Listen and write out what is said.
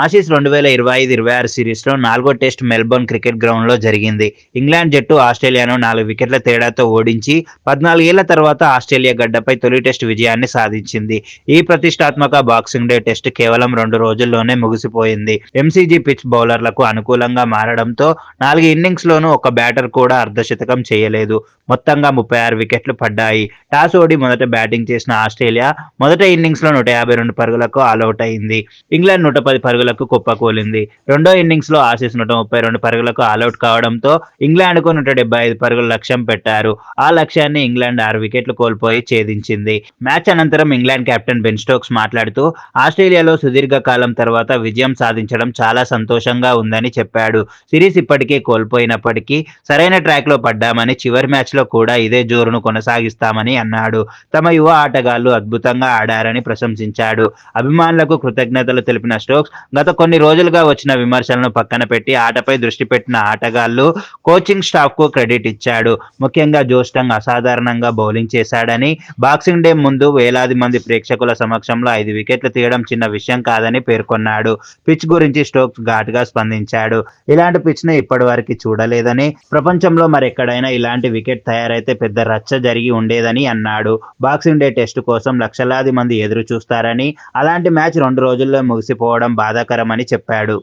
Aussies రెండు వేల ఇరవై ఐదు ఇరవై ఆరు సిరీస్లో నాలుగో టెస్ట్ మెల్బోర్న్ క్రికెట్ గ్రౌండ్లో జరిగింది. ఇంగ్లాండ్ జట్టు ఆస్ట్రేలియాను నాలుగు వికెట్ల తేడాతో ఓడించి పద్నాలుగేళ్ళ తర్వాత ఆస్ట్రేలియా గడ్డపై తొలి టెస్ట్ విజయాన్ని సాధించింది. ఈ ప్రతిష్టాత్మక బాక్సింగ్ డే టెస్ట్ కేవలం రెండు రోజుల్లోనే ముగిసిపోయింది. ఎంసీజీ పిచ్ బౌలర్లకు అనుకూలంగా మారడంతో నాలుగు ఇన్నింగ్స్లోనూ ఒక బ్యాటర్ కూడా అర్ధశతకం చేయలేదు. మొత్తంగా ముప్పై ఆరు వికెట్లు పడ్డాయి. టాస్ ఓడి మొదట బ్యాటింగ్ చేసిన ఆస్ట్రేలియా మొదట ఇన్నింగ్స్లో నూట యాభై రెండు పరుగులకు ఆల్అవుట్ అయింది. ఇంగ్లాండ్ నూట పది పరుగులకు కుప్పకూలింది రెండో ఇన్నింగ్స్లో ఆసీస్ నూట ముప్పై రెండు పరుగులకు ఆల్అౌట్ కావడంతో ఇంగ్లాండ్కు నూట డెబ్బై ఐదు పరుగుల లక్ష్యం పెట్టారు. ఆ లక్ష్యాన్ని ఇంగ్లాండ్ ఆరు వికెట్లు కోల్పోయి ఛేదించింది. మ్యాచ్ అనంతరం ఇంగ్లాండ్ కెప్టెన్ బెన్ స్టోక్స్ మాట్లాడుతూ ఆస్ట్రేలియాలో సుదీర్ఘ కాలం తర్వాత విజయం సాధించడం చాలా సంతోషంగా ఉందని చెప్పాడు. సిరీస్ ఇప్పటికే కోల్పోయినప్పటికీ సరైన ట్రాక్లో పడ్డామని చివరి మ్యాచ్లో కూడా ఇదే జోరును కొనసాగిస్తామని అన్నాడు. తమ యువ ఆటగాళ్ళు అద్భుతంగా ఆడారని ప్రశంసించాడు. అభిమానులకు కృతజ్ఞతలు తెలిపిన స్టోక్స్ గత కొన్ని రోజులుగా వచ్చిన విమర్శలను పక్కన పెట్టి ఆటపై దృష్టి పెట్టిన ఆటగాళ్ళు కోచింగ్ స్టాఫ్కు క్రెడిట్ ఇచ్చాడు. ముఖ్యంగా జోస్టంగ్ అసాధారణంగా బౌలింగ్ చేశాడని బాక్సింగ్ డే ముందు వేలాది మంది ప్రేక్షకుల సమక్షంలో ఐదు వికెట్లు తీయడం చిన్న విషయం కాదని పేర్కొన్నాడు. పిచ్ గురించి స్టోక్స్ ఘాటుగా స్పందించాడు. ఇలాంటి పిచ్ని ఇప్పటి వరకు చూడలేదని ప్రపంచంలో మరెక్కడైనా ఇలాంటి వికెట్ తయారైతే పెద్ద రచ్చ జరిగి ఉండేదని అన్నాడు. బాక్సింగ్ డే టెస్ట్ కోసం లక్షలాది మంది ఎదురు చూస్తారని అలాంటి మ్యాచ్ రెండు రోజుల్లో ముగిసిపోవడం బాధ బాధాకరమని చెప్పాడు.